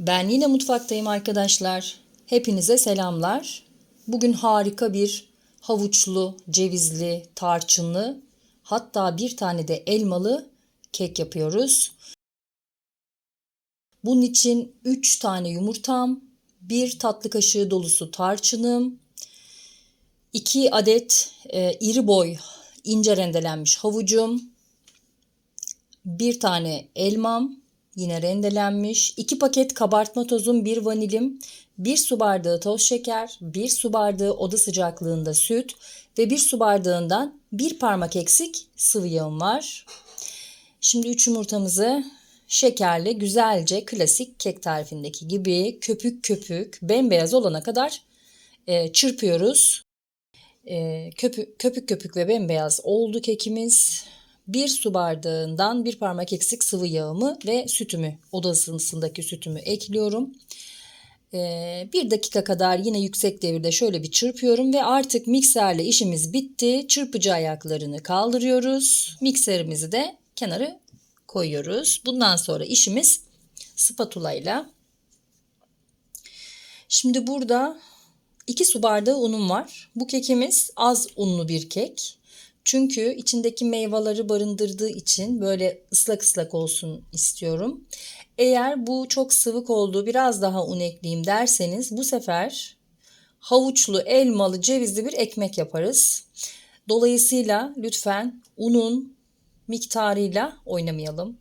Ben yine mutfaktayım arkadaşlar. Hepinize selamlar. Bugün harika bir havuçlu, cevizli, tarçınlı, hatta bir tane de elmalı kek yapıyoruz. Bunun için 3 tane yumurtam, 1 tatlı kaşığı dolusu tarçınım, 2 adet e, iri boy ince rendelenmiş havucum, 1 tane elmam, yine rendelenmiş, 2 paket kabartma tozum, 1 vanilim, 1 su bardağı toz şeker, 1 su bardağı oda sıcaklığında süt ve 1 su bardağından 1 parmak eksik sıvı yağım var. Şimdi 3 yumurtamızı şekerli güzelce klasik kek tarifindeki gibi köpük köpük bembeyaz olana kadar e, çırpıyoruz. E, köpük, köpük köpük ve bembeyaz oldu kekimiz. Bir su bardağından bir parmak eksik sıvı yağımı ve sütümü oda ısısındaki sütümü ekliyorum. Ee, bir dakika kadar yine yüksek devirde şöyle bir çırpıyorum ve artık mikserle işimiz bitti. Çırpıcı ayaklarını kaldırıyoruz. Mikserimizi de kenara koyuyoruz. Bundan sonra işimiz spatula ile. Şimdi burada 2 su bardağı unum var. Bu kekimiz az unlu bir kek. Çünkü içindeki meyveleri barındırdığı için böyle ıslak ıslak olsun istiyorum. Eğer bu çok sıvık oldu biraz daha un ekleyeyim derseniz bu sefer havuçlu, elmalı, cevizli bir ekmek yaparız. Dolayısıyla lütfen unun miktarıyla oynamayalım.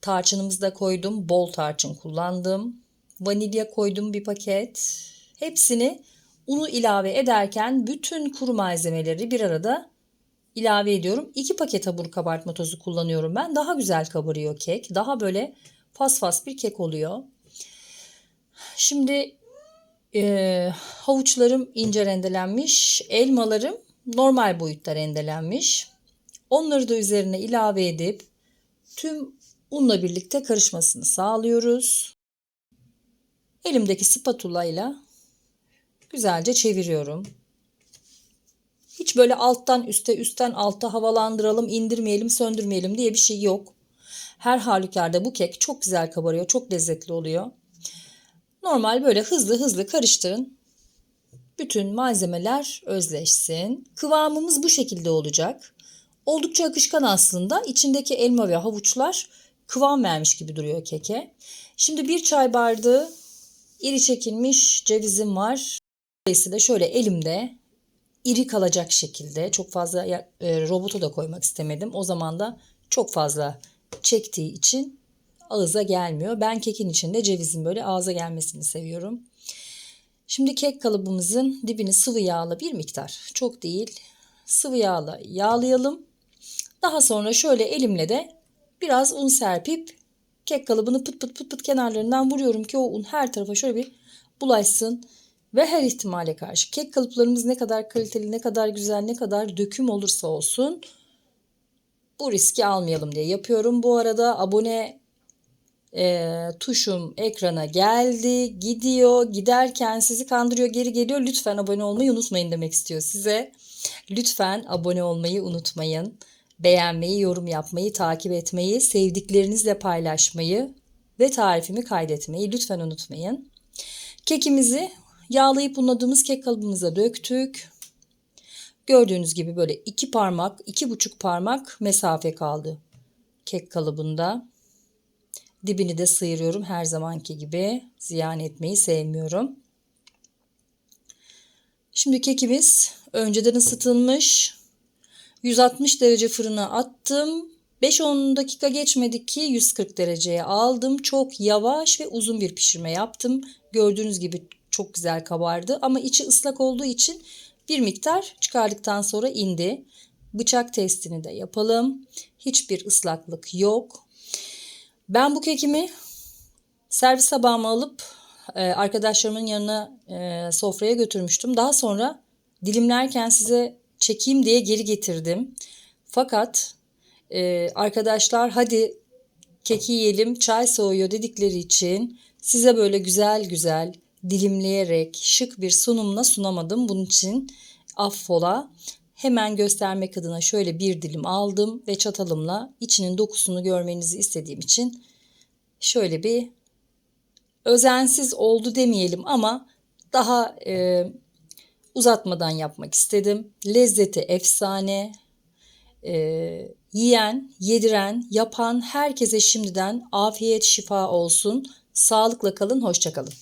Tarçınımızı da koydum. Bol tarçın kullandım. Vanilya koydum bir paket. Hepsini unu ilave ederken bütün kuru malzemeleri bir arada ilave ediyorum. 2 paket hamur kabartma tozu kullanıyorum ben. Daha güzel kabarıyor kek. Daha böyle fas fas bir kek oluyor. Şimdi e, havuçlarım ince rendelenmiş. Elmalarım normal boyutta rendelenmiş. Onları da üzerine ilave edip tüm unla birlikte karışmasını sağlıyoruz. Elimdeki spatula ile güzelce çeviriyorum. Böyle alttan üste üstten alta havalandıralım, indirmeyelim, söndürmeyelim diye bir şey yok. Her halükarda bu kek çok güzel kabarıyor, çok lezzetli oluyor. Normal böyle hızlı hızlı karıştırın. Bütün malzemeler özleşsin. Kıvamımız bu şekilde olacak. Oldukça akışkan aslında. İçindeki elma ve havuçlar kıvam vermiş gibi duruyor keke. Şimdi bir çay bardağı iri çekilmiş cevizim var. Dolayısıyla şöyle elimde iri kalacak şekilde çok fazla e, robotu da koymak istemedim. O zaman da çok fazla çektiği için ağıza gelmiyor. Ben kekin içinde cevizin böyle ağza gelmesini seviyorum. Şimdi kek kalıbımızın dibini sıvı yağla bir miktar çok değil sıvı yağla yağlayalım. Daha sonra şöyle elimle de biraz un serpip kek kalıbını pıt pıt pıt pıt kenarlarından vuruyorum ki o un her tarafa şöyle bir bulaşsın. Ve her ihtimale karşı kek kalıplarımız ne kadar kaliteli, ne kadar güzel, ne kadar döküm olursa olsun bu riski almayalım diye yapıyorum. Bu arada abone e, tuşum ekrana geldi, gidiyor, giderken sizi kandırıyor, geri geliyor. Lütfen abone olmayı unutmayın demek istiyor size. Lütfen abone olmayı unutmayın. Beğenmeyi, yorum yapmayı, takip etmeyi, sevdiklerinizle paylaşmayı ve tarifimi kaydetmeyi lütfen unutmayın. Kekimizi Yağlayıp unladığımız kek kalıbımıza döktük. Gördüğünüz gibi böyle iki parmak, iki buçuk parmak mesafe kaldı kek kalıbında. Dibini de sıyırıyorum her zamanki gibi. Ziyan etmeyi sevmiyorum. Şimdi kekimiz önceden ısıtılmış. 160 derece fırına attım. 5-10 dakika geçmedi ki 140 dereceye aldım. Çok yavaş ve uzun bir pişirme yaptım. Gördüğünüz gibi çok güzel kabardı ama içi ıslak olduğu için bir miktar çıkardıktan sonra indi. Bıçak testini de yapalım. Hiçbir ıslaklık yok. Ben bu kekimi servis tabağıma alıp e, arkadaşlarımın yanına e, sofraya götürmüştüm. Daha sonra dilimlerken size çekeyim diye geri getirdim. Fakat e, arkadaşlar hadi keki yiyelim çay soğuyor dedikleri için size böyle güzel güzel dilimleyerek şık bir sunumla sunamadım. Bunun için affola. Hemen göstermek adına şöyle bir dilim aldım ve çatalımla içinin dokusunu görmenizi istediğim için şöyle bir özensiz oldu demeyelim ama daha e, uzatmadan yapmak istedim. Lezzeti efsane. E, yiyen, yediren, yapan herkese şimdiden afiyet şifa olsun. Sağlıkla kalın, hoşça kalın.